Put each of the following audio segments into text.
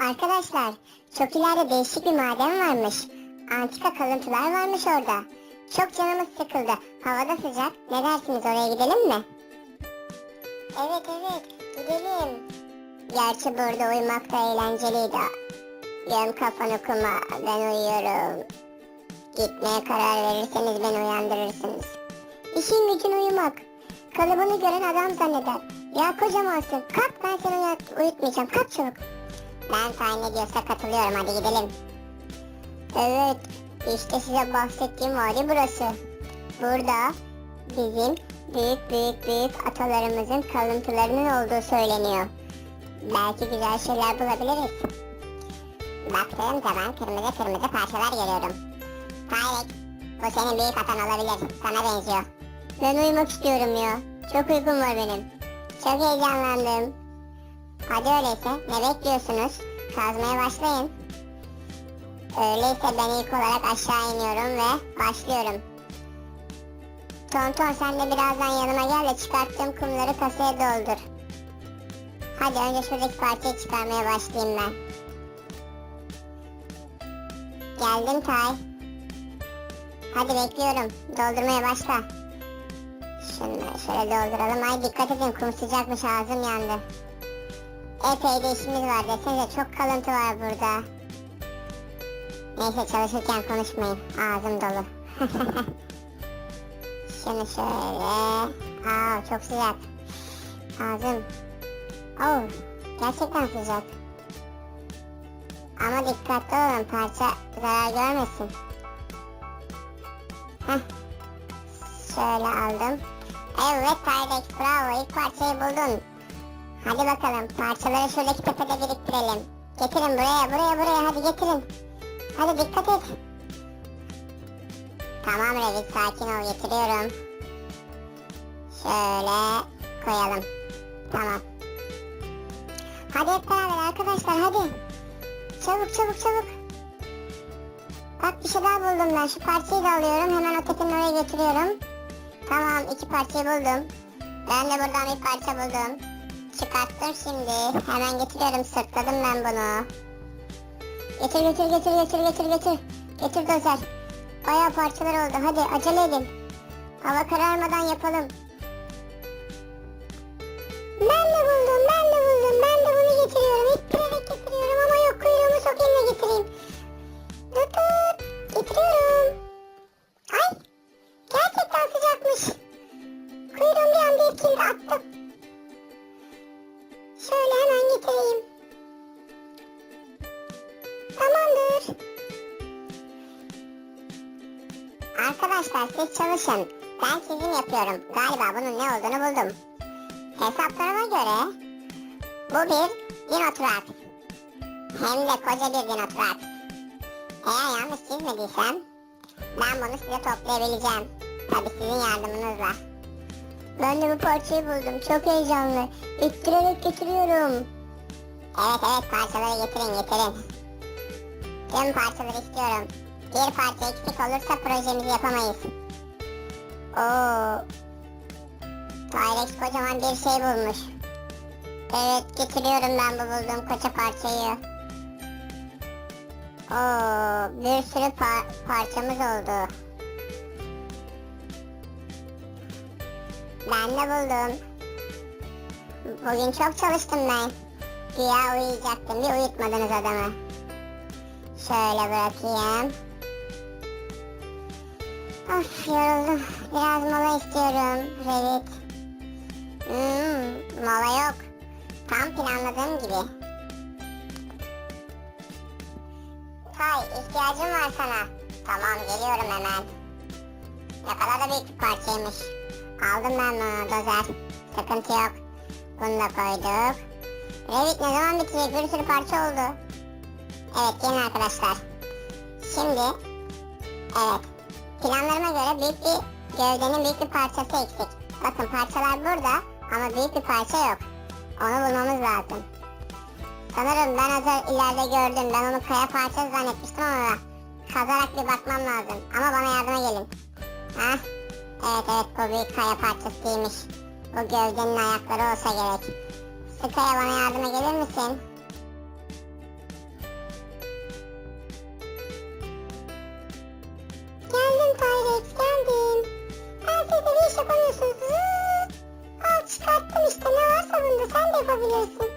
Arkadaşlar, çok ileride değişik bir maden varmış. Antika kalıntılar varmış orada. Çok canımız sıkıldı. Havada sıcak. Ne dersiniz oraya gidelim mi? Evet evet, gidelim. Gerçi burada uyumak da eğlenceliydi. Göm kafanı kuma, ben uyuyorum. Gitmeye karar verirseniz beni uyandırırsınız. İşin gücün uyumak. Kalıbını gören adam zanneder. Ya kocamansın. Kalk ben seni uyut- uyutmayacağım. Kalk çabuk. Ben tayin ediyorsa katılıyorum. Hadi gidelim. Evet. işte size bahsettiğim vadi burası. Burada bizim büyük büyük büyük atalarımızın kalıntılarının olduğu söyleniyor. Belki güzel şeyler bulabiliriz. Baktığım zaman kırmızı kırmızı parçalar görüyorum. Tarık, bu senin büyük atan olabilir. Sana benziyor. Ben uyumak istiyorum ya. Çok uykum var benim. Çok heyecanlandım. Hadi öyleyse ne bekliyorsunuz? Kazmaya başlayın. Öyleyse ben ilk olarak aşağı iniyorum ve başlıyorum. Tonton sen de birazdan yanıma gel de çıkarttığım kumları kasaya doldur. Hadi önce şuradaki parçayı çıkarmaya başlayayım ben. Geldim Tay. Hadi bekliyorum. Doldurmaya başla. Şunu şöyle dolduralım. Ay dikkat edin kum sıcakmış ağzım yandı. Epey de işimiz var desenize çok kalıntı var burada. Neyse çalışırken konuşmayın. Ağzım dolu. Şunu şöyle. Aa çok sıcak. Ağzım. Oh gerçekten sıcak. Ama dikkatli olun parça zarar görmesin. Heh. Şöyle aldım. Evet Tyrex bravo ilk parçayı buldun. Hadi bakalım parçaları şuradaki tepede biriktirelim. Getirin buraya buraya buraya hadi getirin. Hadi dikkat et. Tamam Revit sakin ol getiriyorum. Şöyle koyalım. Tamam. Hadi hep beraber arkadaşlar hadi. Çabuk çabuk çabuk. Bak bir şey daha buldum ben. Şu parçayı da alıyorum. Hemen o tepenin oraya götürüyorum. Tamam iki parçayı buldum. Ben de buradan bir parça buldum. Çıkarttım şimdi. Hemen getiriyorum. Sırtladım ben bunu. Getir getir getir getir getir getir. Getir dozer. Bayağı parçalar oldu. Hadi acele edin. Hava kararmadan yapalım. Arkadaşlar siz çalışın. Ben çizim yapıyorum. Galiba bunun ne olduğunu buldum. Hesaplarıma göre bu bir dinotrat. Hem de koca bir dinotrat. Eğer yanlış çizmediysem ben bunu size toplayabileceğim. Tabi sizin yardımınızla. Ben de bu parçayı buldum. Çok heyecanlı. İttirerek getiriyorum. Evet evet parçaları getirin getirin. Tüm parçaları istiyorum. Bir parça eksik olursa projemizi yapamayız. Oo. Tyrex kocaman bir şey bulmuş. Evet getiriyorum ben bu bulduğum koca parçayı. Oo, bir sürü pa- parçamız oldu. Ben de buldum. Bugün çok çalıştım ben. Güya uyuyacaktım bir uyutmadınız adamı. Şöyle bırakayım. Of yoruldum. Biraz mola istiyorum. Revit. Hmm, mola yok. Tam planladığım gibi. Tay ihtiyacım var sana. Tamam geliyorum hemen. Ne kadar da büyük bir parçaymış. Aldım ben bunu dozer. Sıkıntı yok. Bunu da koyduk. Revit ne zaman bitecek? Bir sürü parça oldu. Evet gelin arkadaşlar. Şimdi evet planlarıma göre büyük bir gövdenin büyük bir parçası eksik. Bakın parçalar burada ama büyük bir parça yok. Onu bulmamız lazım. Sanırım ben az ileride gördüm. Ben onu kaya parçası zannetmiştim ama kazarak bir bakmam lazım. Ama bana yardıma gelin. Hah. Evet evet bu büyük kaya parçasıymış. Bu gövdenin ayakları olsa gerek. Sıkaya bana yardıma gelir misin? Yapamıyorsun. Zıt. Al çıkarttım işte ne varsa bunda sen de yapabilirsin.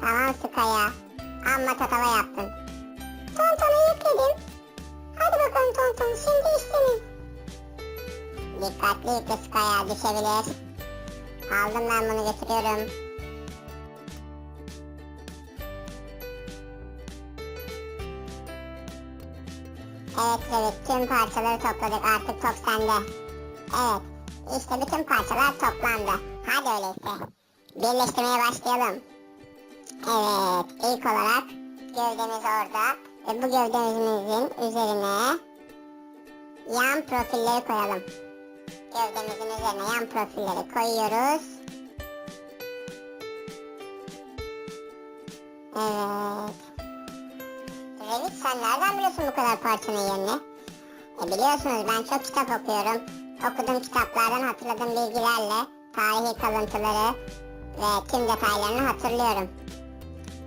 Tamam Sukaya. Amma tatava yaptın. Tontonu yükledim. Hadi bakalım Tonton şimdi işlenin. Dikkatli yükle Sukaya düşebilir. Aldım ben bunu götürüyorum. Evet evet tüm parçaları topladık artık top sende. Evet işte bütün parçalar toplandı. Hadi öyleyse. Birleştirmeye başlayalım. Evet ilk olarak gövdemiz orada. Ve bu gövdemizin üzerine yan profilleri koyalım. Gövdemizin üzerine yan profilleri koyuyoruz. Evet. Revit sen nereden biliyorsun bu kadar parçanın yerini? E biliyorsunuz ben çok kitap okuyorum. Okuduğum kitaplardan hatırladığım bilgilerle tarihi kalıntıları ve tüm detaylarını hatırlıyorum.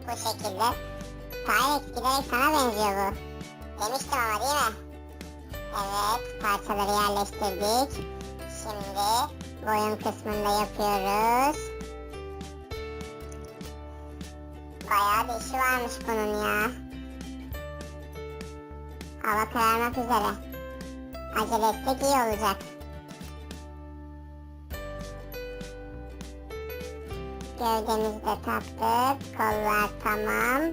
Bu şekilde. Pyrex giderek sana benziyor bu. Demiştim ama değil mi? Evet parçaları yerleştirdik. Şimdi boyun kısmında yapıyoruz. Bayağı bir işi varmış bunun ya. Hava kararmak üzere. Acele etsek iyi olacak. Gövdemizi de taktık. Kollar tamam.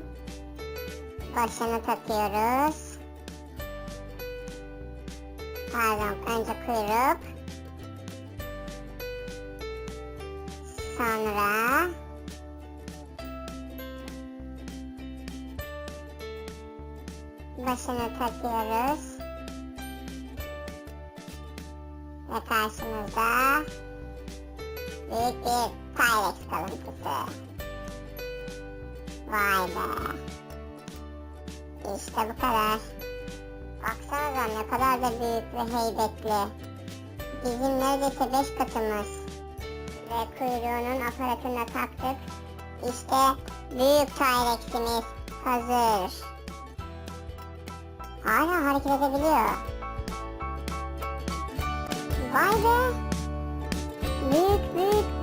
Başını takıyoruz. Pardon önce kuyruk. Sonra başını takıyoruz. Ve karşımızda büyük bir Pyrex kalıntısı. Vay be. İşte bu kadar. Baksanıza ne kadar da büyük ve heybetli. Bizim neredeyse beş katımız. Ve kuyruğunun aparatına taktık. İşte büyük Tyrex'imiz hazır. Hala hareket edebiliyor. Vay be. Büyük büyük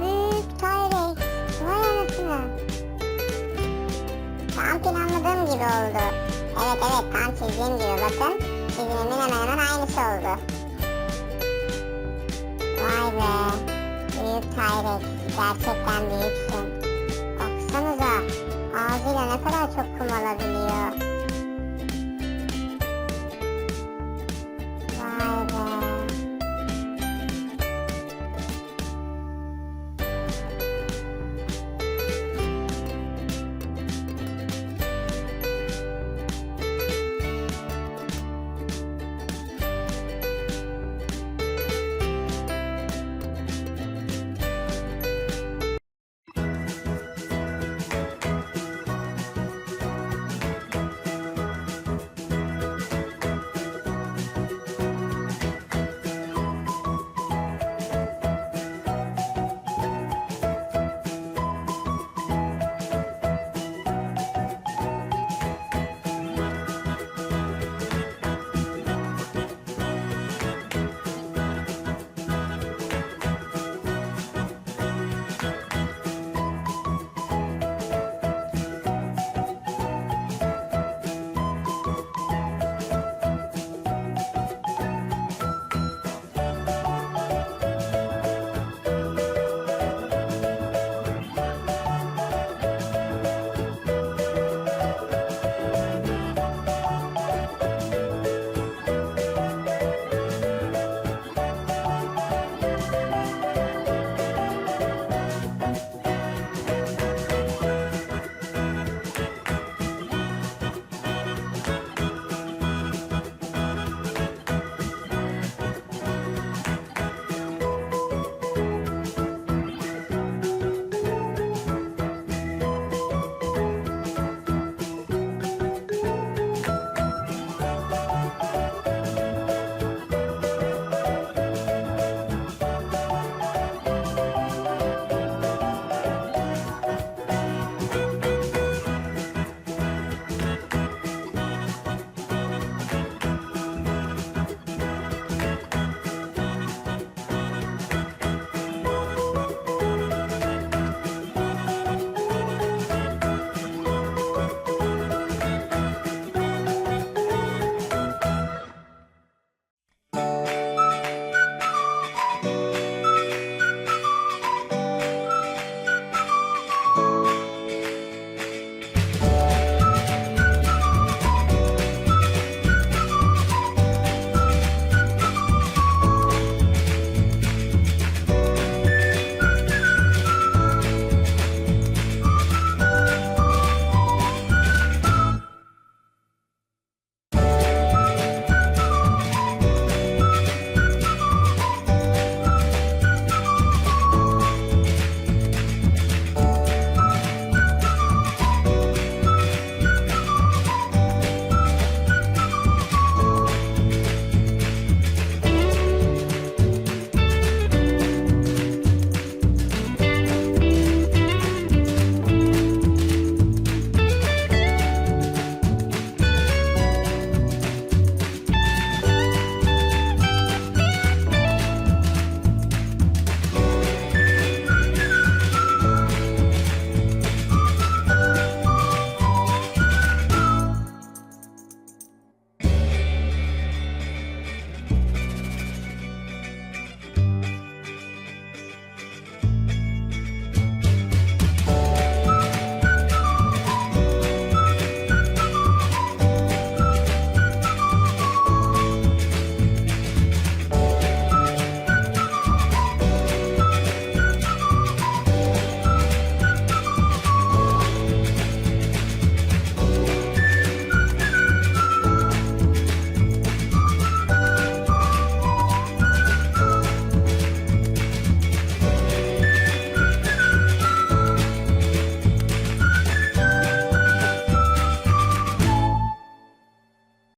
gibi oldu. Evet evet tam çizdiğim gibi bakın. Çizimimin hemen hemen aynısı oldu. Vay be. Büyük Tyrex. Gerçekten büyüksün. Baksanıza. Ağzıyla ne kadar çok